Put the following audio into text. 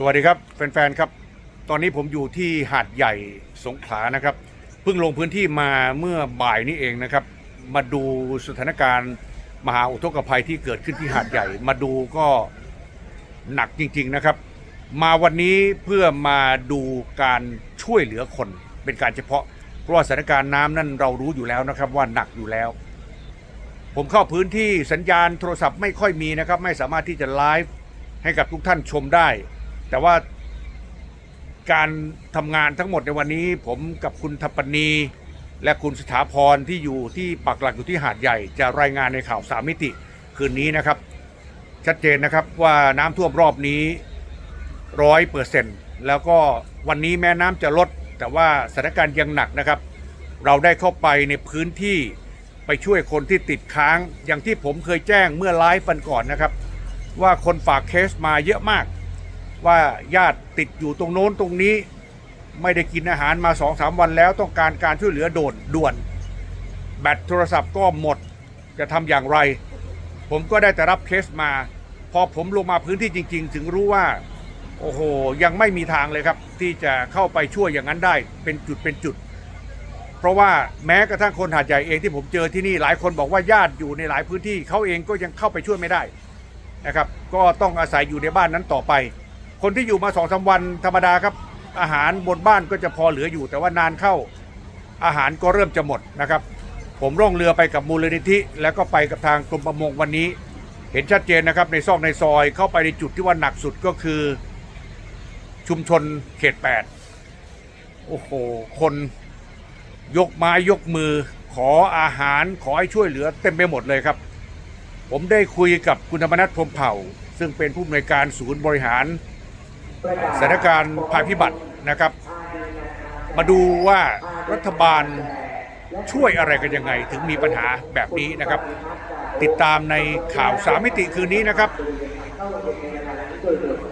สวัสดีครับแฟนๆครับ ตอนนี้ผมอยู่ที่หาดใหญ่สงขลานะครับ เพิ่งลงพื้นที่มาเมื่อบ่ายนี้เองนะครับ มาดูสถานการณ์มหาอุทกภัยที่เกิดขึ้นที่หาดใหญ่ มาดูก็หนักจริงๆนะครับ มาวันนี้เพื่อมาดูการช่วยเหลือคนเป็นการเฉพาะ เพราะว่าสถานการณ์น้ำนั่นเรารู้อยู่แล้วนะครับว่าหนักอยู่แล้ว ผมเข้าพื้นที่สัญญาณโทรศัพท์ไม่ค่อยมีนะครับ ไม่สามารถที่จะไลฟ์ให้กับทุกท่านชมได้ แต่ว่าการทำงานทั้งหมดในวันนี้ ผมกับคุณทัปปณีและคุณสถาพรที่อยู่ที่ปักหลักอยู่ที่หาดใหญ่ จะรายงานในข่าวสามมิติคืนนี้นะครับ ชัดเจนนะครับว่าน้ำท่วมรอบนี้ร้อยเปอร์เซ็นต์แล้วก็วันนี้แม้น้ำจะลด แต่ว่าสถานการณ์ยังหนักนะครับ เราได้เข้าไปในพื้นที่ไปช่วยคนที่ติดค้าง อย่างที่ผมเคยแจ้งเมื่อไลฟ์ฟันก่อนนะครับ ว่าคนฝากเคสมาเยอะมาก ว่าญาติติดอยู่ตรงโน้นตรงนี้ ไม่ได้กินอาหารมาสองสามวันแล้วต้องการการช่วยเหลือโดดด่วน แบตโทรศัพท์ก็หมดจะทำอย่างไร ผมก็ได้แต่รับเคสมา พอผมลงมาพื้นที่จริง ๆ ถึงรู้ว่า โอ้โห ยังไม่มีทางเลยครับ ที่จะเข้าไปช่วยอย่างนั้นได้เป็นจุดเป็นจุด เพราะว่าแม้กระทั่งคนหาดใหญ่เองที่ผมเจอที่นี่หลายคนบอกว่าญาติอยู่ในหลายพื้นที่เขาเองก็ยังเข้าไปช่วยไม่ได้นะครับ ก็ต้องอาศัยอยู่ในบ้านนั้นต่อไป คนที่อยู่มาสองสาวันธรรมดาครับ อาหารบนบ้านก็จะพอเหลืออยู่ แต่ว่านานเข้าอาหารก็เริ่มจะหมดนะครับ ผมร่องเรือไปกับมูลนิธิ แล้วก็ไปกับทางกรมประมงวันนี้ เห็นชัดเจนนะครับในซอกในซอยเข้าไปในจุดที่ว่าหนักสุดก็คือ ชุมชนเขต 8 โอ้โห คนยกไม้ยกมือ ขออาหารขอให้ช่วยเหลือเต็มไปหมดเลยครับ ผมได้คุยกับคุณธรรมนัฐพรมเผ่า ซึ่งเป็นผู้อำนวยการศูนย์บริหาร สถานการณ์ภัยพิบัตินะครับ มาดูว่ารัฐบาลช่วยอะไรกันยังไงถึงมีปัญหาแบบนี้นะครับ ติดตามในข่าวสามมิติคืนนี้นะครับ